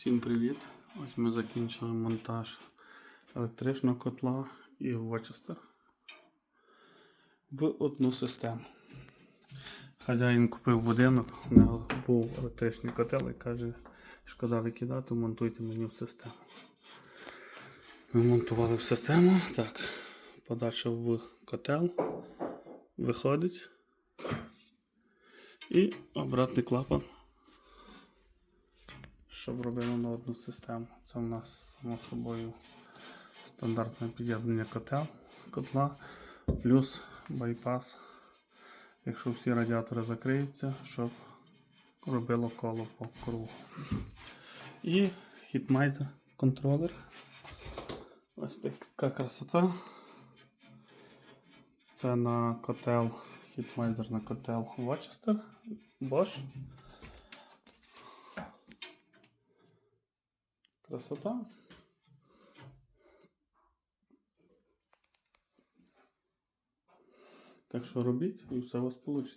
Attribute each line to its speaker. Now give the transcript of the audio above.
Speaker 1: Всім привіт! Ось ми закінчили монтаж електричного котла і Вочестер в одну систему. Хазяїн купив будинок, у нього був електричний котел і каже, шкода викидати, монтуйте мені в систему. Ми монтували в систему. Так, подача в котел виходить. І обратний клапан щоб робили на одну систему. Це у нас само собою стандартне під'єднання котел, котла, плюс байпас, якщо всі радіатори закриються, щоб робило коло по кругу. І хітмайзер контролер. Ось така красота. Це на котел, хітмайзер на котел Worcester Bosch. Красота. Так що робіть і все у вас вийде.